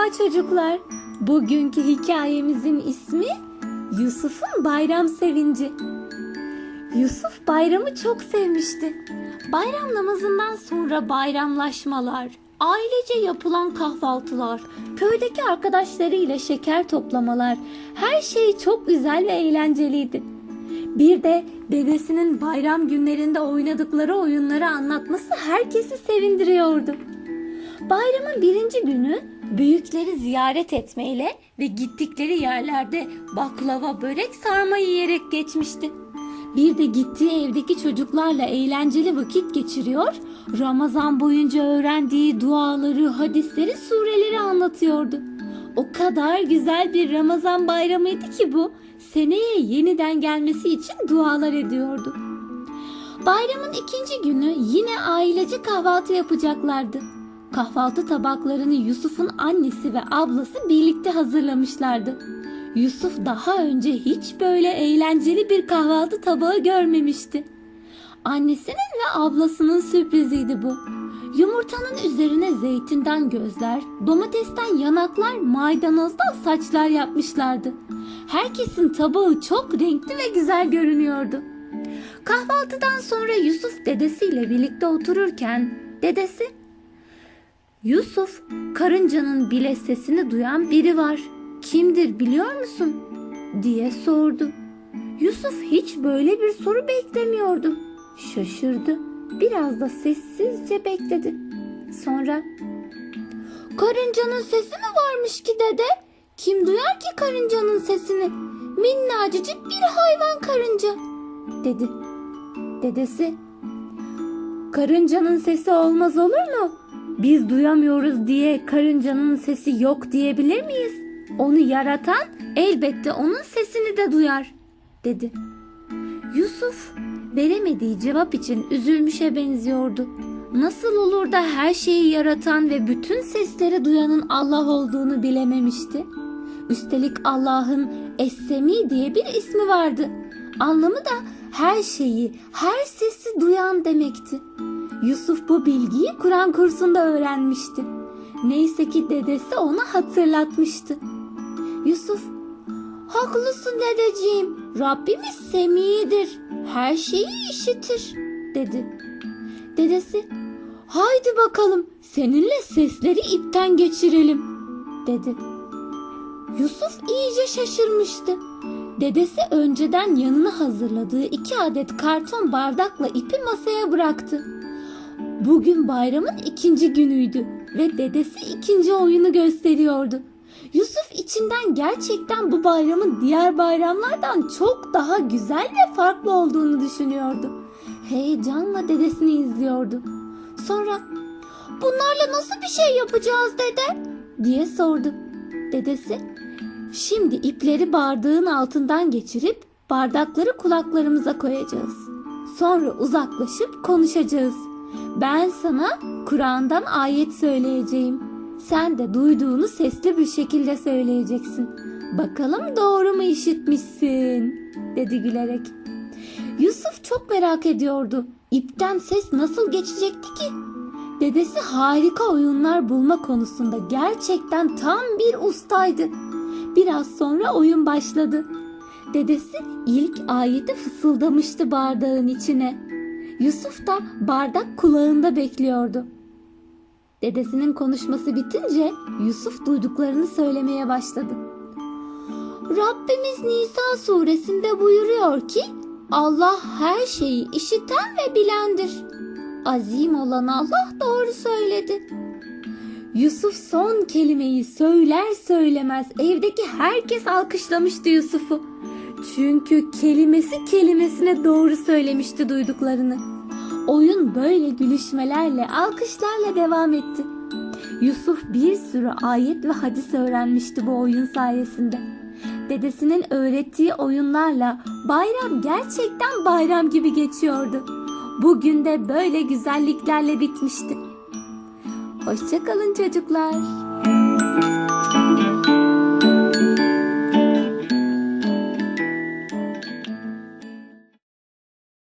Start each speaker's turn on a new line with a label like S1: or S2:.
S1: Merhaba çocuklar. Bugünkü hikayemizin ismi Yusuf'un bayram sevinci. Yusuf bayramı çok sevmişti. Bayram namazından sonra bayramlaşmalar, ailece yapılan kahvaltılar, köydeki arkadaşlarıyla şeker toplamalar, her şey çok güzel ve eğlenceliydi. Bir de dedesinin bayram günlerinde oynadıkları oyunları anlatması herkesi sevindiriyordu. Bayramın birinci günü büyükleri ziyaret etmeyle ve gittikleri yerlerde baklava, börek, sarma yiyerek geçmişti. Bir de gittiği evdeki çocuklarla eğlenceli vakit geçiriyor, Ramazan boyunca öğrendiği duaları, hadisleri, sureleri anlatıyordu. O kadar güzel bir Ramazan bayramıydı ki bu, seneye yeniden gelmesi için dualar ediyordu. Bayramın ikinci günü yine ailece kahvaltı yapacaklardı. Kahvaltı tabaklarını Yusuf'un annesi ve ablası birlikte hazırlamışlardı. Yusuf daha önce hiç böyle eğlenceli bir kahvaltı tabağı görmemişti. Annesinin ve ablasının sürpriziydi bu. Yumurtanın üzerine zeytinden gözler, domatesten yanaklar, maydanozdan saçlar yapmışlardı. Herkesin tabağı çok renkli ve güzel görünüyordu. Kahvaltıdan sonra Yusuf dedesiyle birlikte otururken dedesi Yusuf, karıncanın bile sesini duyan biri var. Kimdir biliyor musun? diye sordu. Yusuf hiç böyle bir soru beklemiyordu. Şaşırdı. Biraz da sessizce bekledi. Sonra Karıncanın sesi mi varmış ki dede? Kim duyar ki karıncanın sesini? Minnacıcık bir hayvan karınca dedi. Dedesi Karıncanın sesi olmaz olur mu? Biz duyamıyoruz diye karıncanın sesi yok diyebilir miyiz? Onu yaratan elbette onun sesini de duyar, dedi. Yusuf veremediği cevap için üzülmüşe benziyordu. Nasıl olur da her şeyi yaratan ve bütün sesleri duyanın Allah olduğunu bilememişti. Üstelik Allah'ın Essemi diye bir ismi vardı. Anlamı da her şeyi, her sesi duyan demekti. Yusuf bu bilgiyi Kur'an kursunda öğrenmişti. Neyse ki dedesi ona hatırlatmıştı. Yusuf, haklısın dedeciğim. Rabbimiz semidir. Her şeyi işitir, dedi. Dedesi, haydi bakalım seninle sesleri ipten geçirelim, dedi. Yusuf iyice şaşırmıştı. Dedesi önceden yanına hazırladığı iki adet karton bardakla ipi masaya bıraktı. Bugün bayramın ikinci günüydü ve dedesi ikinci oyunu gösteriyordu. Yusuf içinden gerçekten bu bayramın diğer bayramlardan çok daha güzel ve farklı olduğunu düşünüyordu. Heyecanla dedesini izliyordu. Sonra bunlarla nasıl bir şey yapacağız dede? diye sordu. Dedesi şimdi ipleri bardağın altından geçirip bardakları kulaklarımıza koyacağız. Sonra uzaklaşıp konuşacağız. Ben sana Kur'an'dan ayet söyleyeceğim. Sen de duyduğunu sesli bir şekilde söyleyeceksin. Bakalım doğru mu işitmişsin? dedi gülerek. Yusuf çok merak ediyordu. İpten ses nasıl geçecekti ki? Dedesi harika oyunlar bulma konusunda gerçekten tam bir ustaydı. Biraz sonra oyun başladı. Dedesi ilk ayeti fısıldamıştı bardağın içine. Yusuf da bardak kulağında bekliyordu. Dedesinin konuşması bitince Yusuf duyduklarını söylemeye başladı. Rabbimiz Nisa suresinde buyuruyor ki Allah her şeyi işiten ve bilendir. Azim olan Allah doğru söyledi. Yusuf son kelimeyi söyler söylemez evdeki herkes alkışlamıştı Yusuf'u. Çünkü kelimesi kelimesine doğru söylemişti duyduklarını. Oyun böyle gülüşmelerle, alkışlarla devam etti. Yusuf bir sürü ayet ve hadis öğrenmişti bu oyun sayesinde. Dedesinin öğrettiği oyunlarla bayram gerçekten bayram gibi geçiyordu. Bugün de böyle güzelliklerle bitmişti. Hoşçakalın çocuklar.